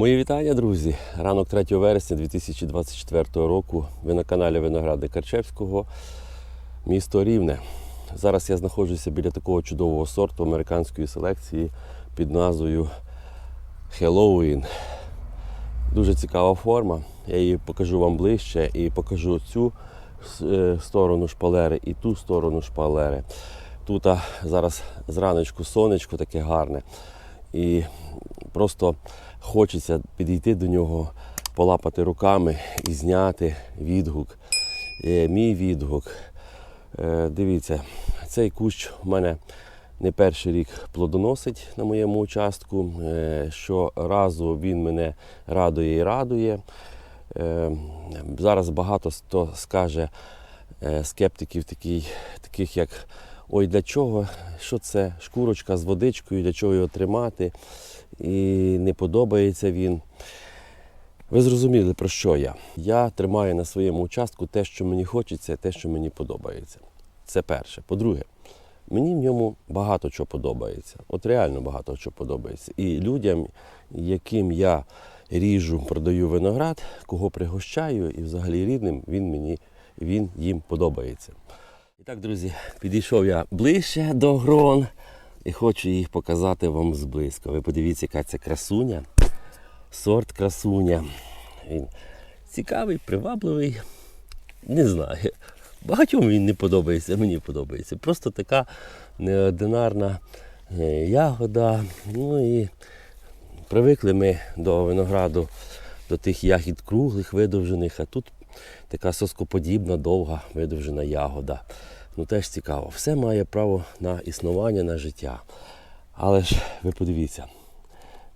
Мої вітання, друзі! Ранок 3 вересня 2024 року. Ви на каналі Виногради Карчевського, місто Рівне. Зараз я знаходжуся біля такого чудового сорту американської селекції під назвою Halloween. Дуже цікава форма. Я її покажу вам ближче і покажу цю е, сторону шпалери і ту сторону шпалери. Тут зараз зраночку сонечко таке гарне. І просто хочеться підійти до нього, полапати руками і зняти відгук. Е, Мій відгук. Е, Дивіться, цей кущ у мене не перший рік плодоносить на моєму участку. Е, Щоразу він мене радує і радує. Зараз багато хто скаже скептиків, таких як ой, для чого, що це шкурочка з водичкою, для чого його тримати, і не подобається він. Ви зрозуміли, про що я? Я тримаю на своєму участку те, що мені хочеться, те, що мені подобається. Це перше. По-друге, мені в ньому багато чого подобається. От реально багато чого подобається. І людям, яким я ріжу, продаю виноград, кого пригощаю, і взагалі рідним, він мені він їм подобається. І так, друзі, підійшов я ближче до грон і хочу їх показати вам зблизька. Ви подивіться, яка це красуня. Сорт красуня. Він цікавий, привабливий. Не знаю. Багатьом він не подобається, мені подобається. Просто така неординарна е, ягода. Ну і привикли ми до винограду, до тих ягід круглих, видовжених, а тут така соскоподібна, довга видовжена ягода. Ну теж цікаво. Все має право на існування, на життя. Але ж ви подивіться,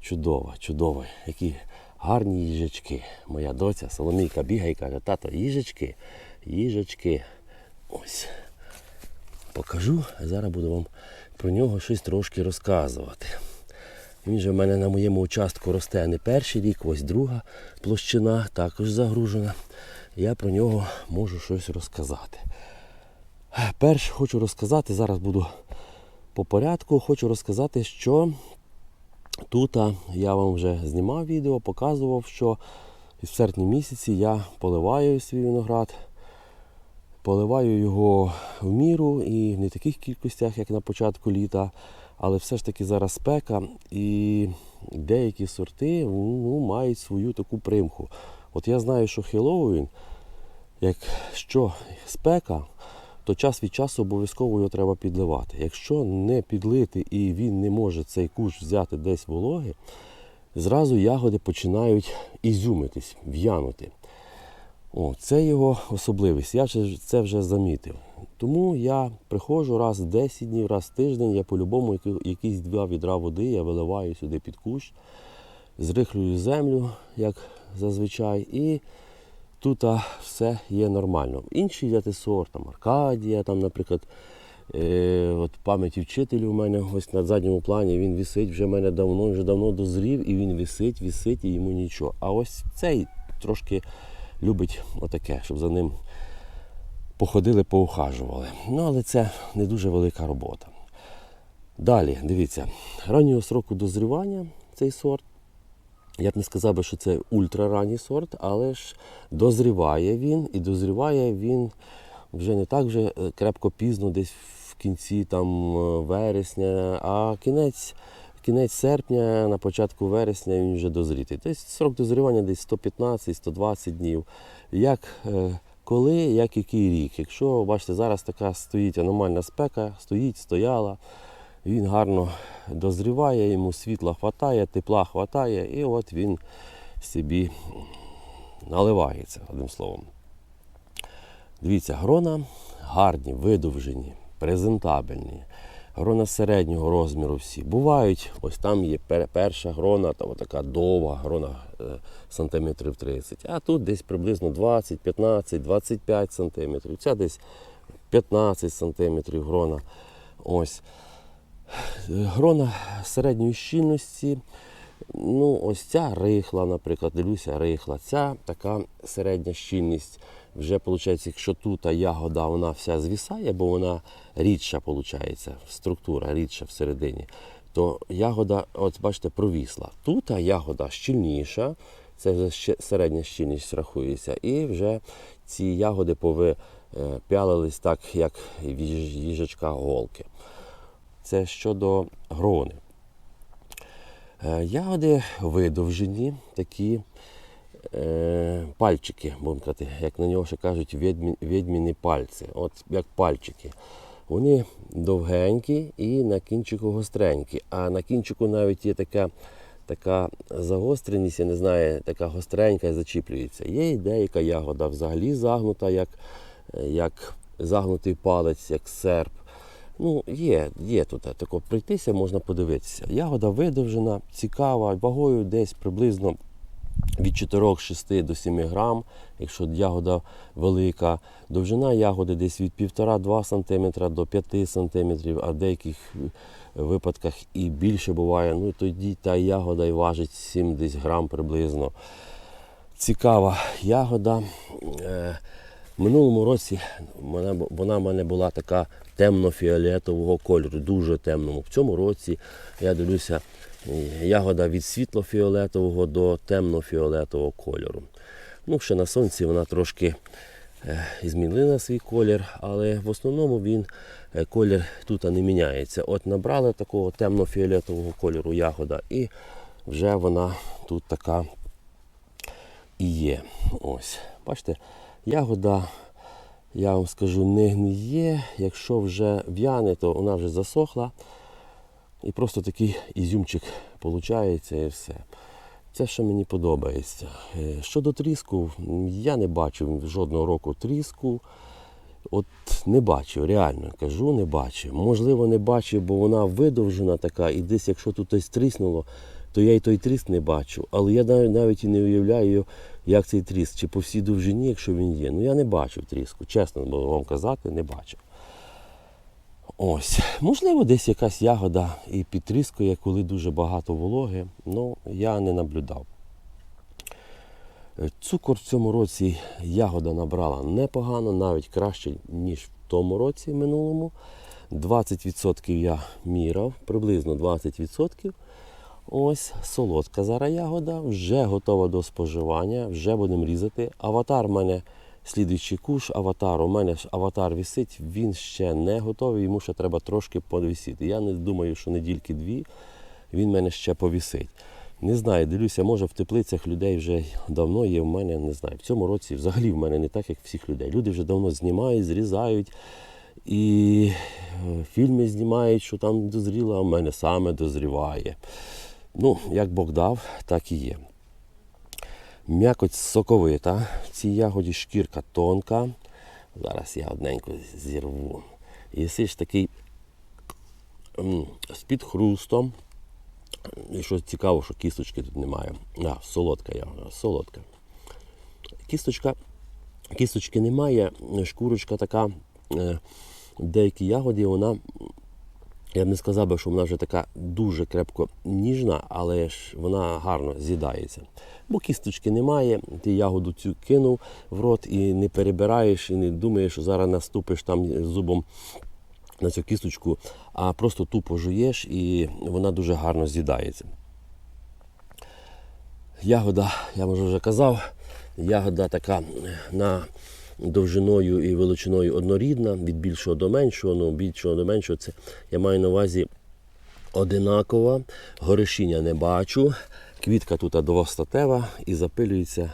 чудово, чудово, які гарні їжачки. Моя доця Соломійка бігає і каже, тато, їжачки, їжачки. Ось. Покажу, а зараз буду вам про нього щось трошки розказувати. Він же в мене на моєму участку росте не перший рік, ось друга площина, також загружена. Я про нього можу щось розказати. Перш хочу розказати, зараз буду по порядку, хочу розказати, що тут я вам вже знімав відео, показував, що в серпні місяці я поливаю свій виноград. Поливаю його в міру і не в таких кількостях, як на початку літа, але все ж таки зараз спека і деякі сорти ну, мають свою таку примху. От я знаю, що Хеллоуін, якщо спека, то час від часу обов'язково його треба підливати. Якщо не підлити і він не може цей кущ взяти десь вологи, зразу ягоди починають ізюмитись, в'янути. О, це його особливість. Я це вже замітив. Тому я приходжу раз в 10 днів, раз в тиждень, я по-любому якісь два відра води я виливаю сюди під кущ, зрихлюю землю, як зазвичай, і тут все є нормально. Інші взяти сорт, там Аркадія, там, наприклад, е, от пам'яті вчителю у мене ось на задньому плані він висить вже в мене давно, вже давно дозрів, і він висить, висить, і йому нічого. А ось цей трошки любить отаке, щоб за ним походили, поухажували. Ну, але це не дуже велика робота. Далі, дивіться, раннього сроку дозрівання цей сорт. Я б не сказав би, що це ультраранній сорт, але ж дозріває він і дозріває він вже не так вже е, крепко пізно, десь в кінці там е, вересня, а кінець, кінець серпня, на початку вересня він вже дозрітий. Тобто срок дозрівання десь 115-120 днів. Як е, коли, як який рік. Якщо бачите, зараз така стоїть аномальна спека, стоїть, стояла, він гарно дозріває, йому світла хватає, тепла хватає, і от він собі наливається, одним словом. Дивіться, грона гарні, видовжені, презентабельні. Грона середнього розміру всі. Бувають, ось там є перша грона, там така довга грона е, сантиметрів 30. А тут десь приблизно 20, 15, 25 сантиметрів. Ця десь 15 сантиметрів грона. Ось. Грона середньої щільності. Ну, ось ця рихла, наприклад, дивлюся, рихла. Ця така середня щільність. Вже виходить, якщо тут ягода вона вся звісає, бо вона рідша, виходить, структура рідша всередині, то ягода, от бачите, провісла. Тут ягода щільніша, це вже середня щільність рахується, і вже ці ягоди повипялились так, як в їж- їжачка голки. Це щодо грони. Е, Ягоди видовжені, такі е, пальчики, будемо казати, як на нього ще кажуть, відьмі, відьміні пальці, от як пальчики. Вони довгенькі і на кінчику гостренькі. А на кінчику навіть є така, така загостреність, я не знаю, така гостренька і зачіплюється. Є і деяка ягода взагалі загнута, як, е, як загнутий палець, як серп. Ну, є, є тут тако прийтися, можна подивитися. Ягода видовжена, цікава, вагою десь приблизно від 4-6 до 7 грам, якщо ягода велика. Довжина ягоди десь від 1,5-2 см до 5 см, а в деяких випадках і більше буває. Ну, тоді та ягода і важить 7 десь грам приблизно. Цікава ягода. В минулому році вона, в мене була така темно-фіолетового кольору, дуже темному. В цьому році я дивлюся, ягода від світло-фіолетового до темно-фіолетового кольору. Ну, ще на сонці вона трошки е, змінила свій колір, але в основному він е, колір тут не міняється. От набрали такого темно-фіолетового кольору ягода, і вже вона тут така і є. Ось. Бачите, ягода, я вам скажу, не гниє. Якщо вже в'яне, то вона вже засохла. І просто такий ізюмчик виходить і все. Це що мені подобається. Е, Щодо тріску, я не бачив жодного року тріску. От не бачив, реально кажу, не бачив. Можливо, не бачив, бо вона видовжена така, і десь, якщо тут ось тріснуло, то я й той тріск не бачу. Але я навіть, і не уявляю, як цей тріск, чи по всій довжині, якщо він є. Ну я не бачив тріску, чесно буду вам казати, не бачив. Ось, можливо, десь якась ягода і підтріскує, коли дуже багато вологи, але я не наблюдав. Е, Цукор в цьому році ягода набрала непогано, навіть краще, ніж в тому році минулому. 20% я мірав, приблизно 20%. Ось солодка зараз ягода, вже готова до споживання, вже будемо різати. Аватар в мене слідуючий куш, аватар. У мене ж аватар висить, він ще не готовий, йому ще треба трошки повісити. Я не думаю, що недільки дві він мене ще повісить. Не знаю, дивлюся, може в теплицях людей вже давно є в мене, не знаю. В цьому році взагалі в мене не так, як всіх людей. Люди вже давно знімають, зрізають і е, фільми знімають, що там дозріло, а в мене саме дозріває. Ну, як Бог дав, так і є. М'якоть соковита. В цій ягоді шкірка тонка. Зараз я одненько зірву. І ж такий з під хрустом. І що цікаво, що кісточки тут немає. А, солодка ягода, солодка. Кісточка, кісточки немає, шкурочка така, е, в деякій ягоді вона я б не сказав би, що вона вже така дуже крепко ніжна, але ж вона гарно з'їдається. Бо кісточки немає, ти ягоду цю кинув в рот і не перебираєш, і не думаєш, що зараз наступиш там зубом на цю кісточку, а просто тупо жуєш і вона дуже гарно з'їдається. Ягода, я вже казав, ягода така на довжиною і величиною однорідна, від більшого до меншого, ну більшого до меншого це я маю на увазі одинакова. горишіння не бачу. Квітка тут двостатева і запилюється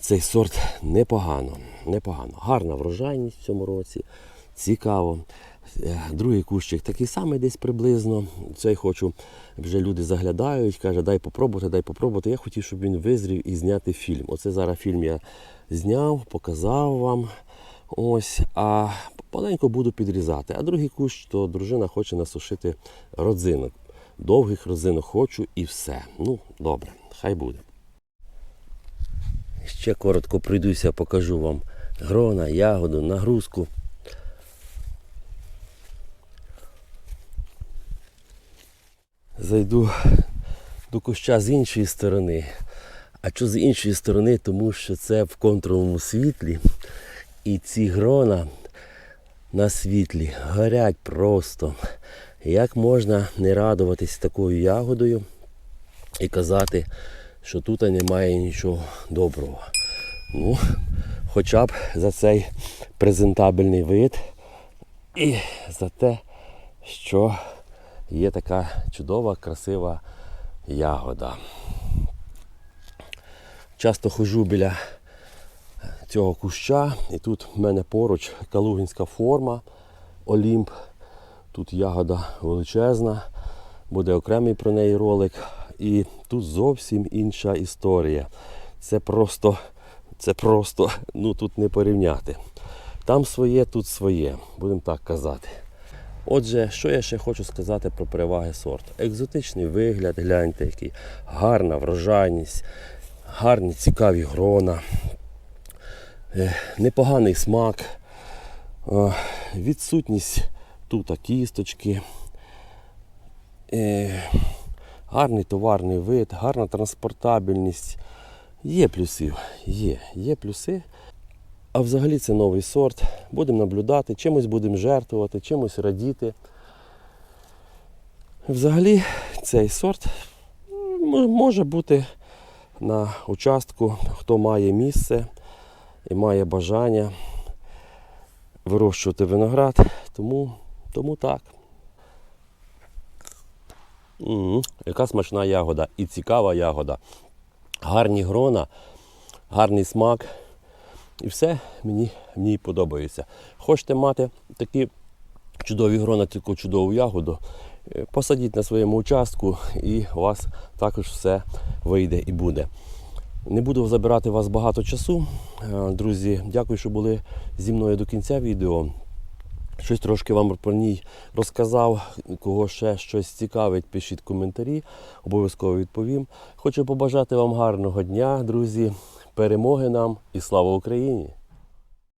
цей сорт непогано. непогано. Гарна врожайність в цьому році. Цікаво. Е, Другий кущик такий самий десь приблизно. Цей хочу, вже люди заглядають, каже, дай попробувати, дай попробувати. Я хотів, щоб він визрів і зняти фільм. Оце зараз фільм я зняв, показав вам. Ось, а маленько буду підрізати. А другий кущ, то дружина хоче насушити родзинок. Довгих родзинок хочу і все. Ну, добре, хай буде. Ще коротко пройдуся, покажу вам грона, ягоду, нагрузку. Зайду до куща з іншої сторони. А що з іншої сторони, тому що це в контровому світлі. І ці грона на світлі горять просто Як можна не радуватись такою ягодою і казати, що тут немає нічого доброго? Ну, хоча б за цей презентабельний вид і за те, що є така чудова, красива ягода. Часто ходжу біля цього куща, і тут в мене поруч калугінська форма Олімп. Тут ягода величезна, буде окремий про неї ролик. І тут зовсім інша історія. Це просто, це просто, ну тут не порівняти. Там своє, тут своє, будемо так казати. Отже, що я ще хочу сказати про переваги сорту. Екзотичний вигляд, гляньте, який гарна врожайність, гарні цікаві грона, е, непоганий смак, е, відсутність тут кісточки, е, гарний товарний вид, гарна транспортабельність. Є плюси, є, є плюси. А взагалі це новий сорт. Будемо наблюдати, чимось будемо жертвувати, чимось радіти. Взагалі цей сорт може бути на участку, хто має місце і має бажання вирощувати виноград. Тому, тому так. м яка смачна ягода і цікава ягода. Гарні грона, гарний смак. І все мені, мені подобається. Хочете мати такі чудові грона, таку чудову ягоду, е, посадіть на своєму участку і у вас також все вийде і буде. Не буду забирати вас багато часу. Е, Друзі, дякую, що були зі мною до кінця відео. Щось трошки вам про ній розказав. Кого ще щось цікавить, пишіть коментарі, обов'язково відповім. Хочу побажати вам гарного дня, друзі, перемоги нам і слава Україні!